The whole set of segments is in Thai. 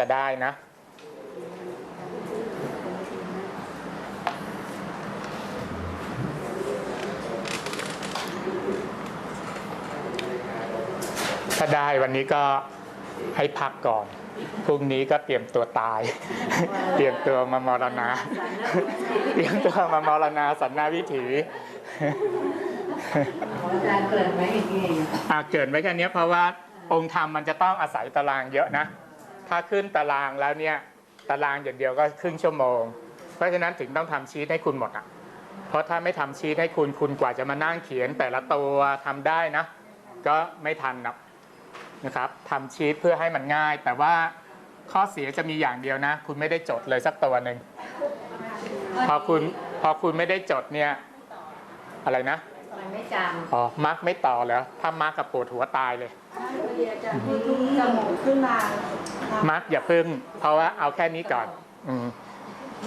จะได้นะ ถ้าได้วันนี้ก็ให้พักก่อน พรุ่งนี้ก็เตรียมตัวตาย เตรียมตัวมามรณา เตรียมตัวมามรณาสันนาวิถีอาจารย์เกริดไว้อย่างนี้อ่าเกิดไว้แค่เนี้ยเพราะว่าองค์ธรรมมันจะต้องอาศัยตารางเยอะนะ ถ้าขึ้นตารางแล้วเนี่ยตารางอย่างเดียวก็ครึ่งชั่วโมง เพราะฉะนั้นถึงต้องทำชีตให้คุณหมดอะเพราะถ้าไม่ทำชีตให้คุณคุณกว่าจะมานั่งเขียนแต่ละตัวทำได้นะ ก็ไม่ทันหรอกนะครับทำชีตเพื่อให้มันง่าย แต่ว่าข้อเสียจะมีอย่างเดียวนะ คุณไม่ได้จดเลยสักตัวหนึ่งพอคุณพอคุณไม่ได้จดเนี่ยอะไรนะ ไม่จอ๋อมาร์กไม่ต่อเหรอถ้ามาร์กกับปวดหัวตายเลยจะพูดทุกจมูกขึ้นมามาร์กอย่าพึ่ง เพราะว่าเอาแค่นี้ก่อน อืม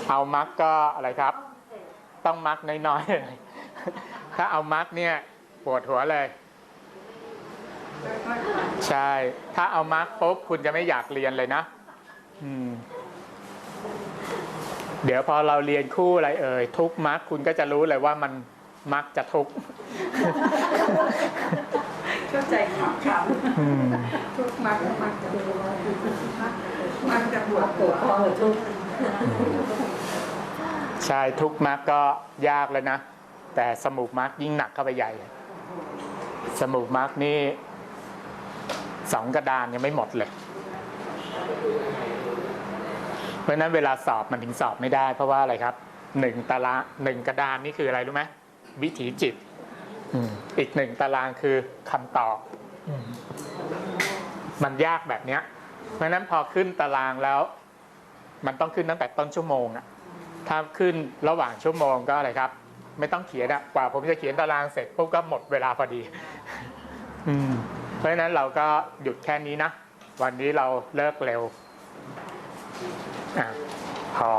เอามาร์กก็อะไรครับ ต้องมาร์กน้อยๆเลยถ้าเอามาร์กเนี่ยปวดหัวเลย ใช่ ถ้าเอามาร์กปุ๊บคุณจะไม่อยากเรียนเลยนะอืมเดี๋ยวพอเราเรียนคู่อะไรเอ่ยทุกมาร์กคุณก็จะรู้เลยว่ามัน มักจะทุกข์เข้าใจขำขอืมำทุกมักมักจะมักจะปวดำหัวพอเหอะทุกใช่ทุกมาร์กก็ยากเลยนะ แต่สมูกมาร์กยิ่งหนักเข้าไปใหญ่เลยสมูกมาร์กนี่สองกระดานยังไม่หมดเลย เพราะฉะนั้นเวลาสอบมันถึงสอบไม่ได้ เพราะว่าอะไรครับหนึ่งตารางหนึ่งกระดานนี่คืออะไรรู้ไหม วิถีจิตอืมอีกหนึ่งตารางคือคำตอบอืมมันยากแบบเนี้ยเพราะฉะนั้นพอขึ้นตารางแล้ว มันต้องขึ้นตั้งแต่ต้นชั่วโมงอะถ้าขึ้นระหว่างชั่วโมงก็อะไรครับ ไม่ต้องเขียนอะกว่าผมจะเขียนตารางเสร็จปุ๊บก็หมดเวลาพอดีอืมเพราะฉะนั้นเราก็หยุดแค่นี้นะ วันนี้เราเลิกเร็วอะพอ